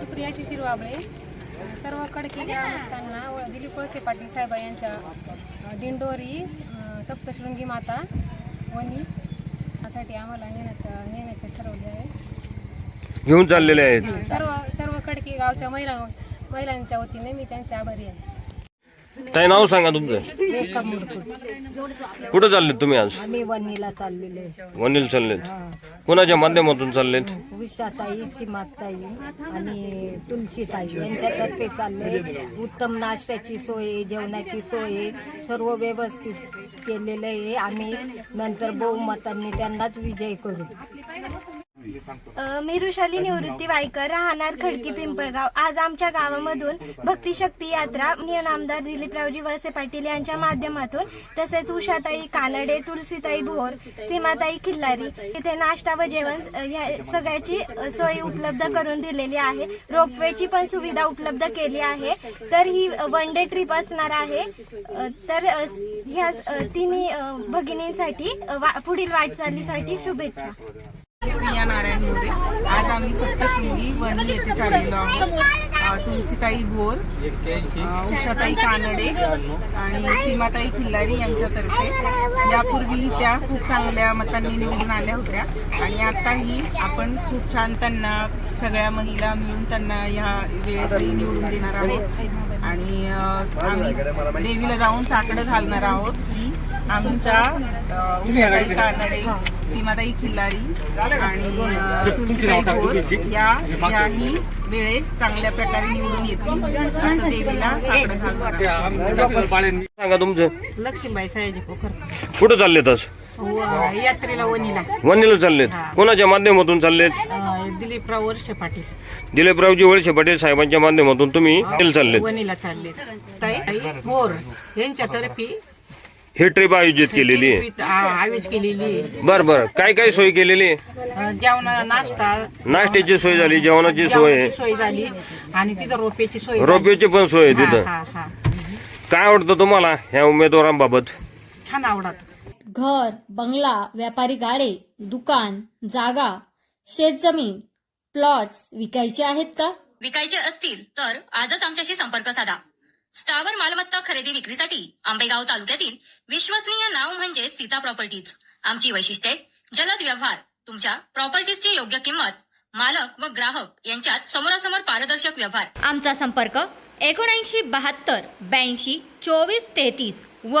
सुप्रिया शिशिर वाबळे. सर्व खडकी ग्रामस्थांना व दिलीप वळसे पाटील साहेब यांच्या दिंडोरी सप्तशृंगी माता वनी यासाठी आम्हाला नेण्यात नेण्याचे ठरवले आहे. घेऊन चाललेले आहेत. सर्व सर्व खडकी गावच्या महिला महिलांच्या वतीने मी त्यांचे आभारी आहे. ताई नाव सांगा तुमचं. रेखा कुठं चाललेत तुम्ही आज? आम्ही वनीला चाललेले वनील चाललेत. कोणाच्या माध्यमातून चाललेत? उषाताई चिमाताई आणि तुलसीताई यांच्यातर्फे चालले. उत्तम नाश्त्याची सोय जेवणाची सोय सर्व व्यवस्थित केलेलं आहे. आम्ही नंतर बहुमतांनी त्यांनाच विजय करू. अ, मी ऋषाली निवृत्ती वायकर राहणार खडकी पिंपळगाव. आज आमच्या गावामधून भक्ती शक्ती यात्रा नियन आमदार दिलीपरावजी वळसे पाटील यांच्या माध्यमातून तसेच उषाताई कानडे तुलसीताई भोर सीमाताई खिल्लारी इथे नाश्ता व जेवण अ, या सगळ्याची अ, सोय उपलब्ध करून दिलेली आहे. रोपवेची पण सुविधा उपलब्ध केली आहे. तर ही वन डे ट्रिप असणार आहे. अ, तर अ, ह्या अ, तिन्ही अ, भगिनींसाठी अ, वा- पुढील वाटचालीसाठी शुभेच्छा. प्रिया नारायण मोरे. आज आम्ही सप्तशृंगी वणी येथे चाललेलो आहोत. तुलसीताई भोर उषाताई कानडे आणि सीमाताई खिल्लारी यांच्यातर्फे. यापूर्वीही त्या खूप चांगल्या मतांनी निवडून आल्या होत्या. आणि आताही आपण खूप छान त्यांना सगळ्या महिला मिळून त्यांना ह्या वेळेसही निवडून देणार आहोत. आणि आम्ही देवीला जाऊन साकडं घालणार आहोत की आमच्या अ, उषाताई कानडे सीमाताई खिल्लारी आणि अ, तुलसीताई भोर या याही वेळेस चांगल्या प्रकारे निवडून येतील. असं देवीला साकडं घालणार आहोत. सांगा तुमचं. लक्ष्मीबाई सयाजी पोखर. कुठं चाललेत आज? यात्रेला वनीला. वनीला चाललेत? कोणाच्या माध्यमातून चाललेत? दिलीपराव वर्ष पाटील. दिलीपरावजी वळसे पाटील साहेबांच्या माध्यमातून तुम्ही वनीला चाललेत? चालले ताई यांच्यातर्फे ही ट्रिप आयोजित केलेली आहे. केलेली बर बर. काय काय सोय केलेली आहे? जेवण नाश्ता. नाश्त्याची सोय झाली जेवणाची सोय? आहे सोय झाली. आणि तिथं रोपेची सोय झाली. रोपवेची पण सोय आहे हा, तिथं? हा, हा. काय आवडतं तुम्हाला ह्या उमेदवारांबाबत? छान आवडत. घर बंगला व्यापारी गाडे दुकान जागा शेतजमीन प्लॉट्स विकायचे आहेत का? विकायचे असतील तर आजच आमच्याशी संपर्क साधा. स्थावर मालमत्ता खरेदी विक्रीसाठी आंबेगाव तालुक्यातील विश्वसनीय नाव म्हणजे सीता प्रॉपर्टीज. आमची वैशिष्ट्ये जलद व्यवहार तुमच्या प्रॉपर्टीजची योग्य किंमत मालक व ग्राहक यांच्यात समोरासमोर पारदर्शक व्यवहार. आमचा संपर्क एकोणऐंशी बहात्तर ब्याऐंशी चोवीस तेहतीस व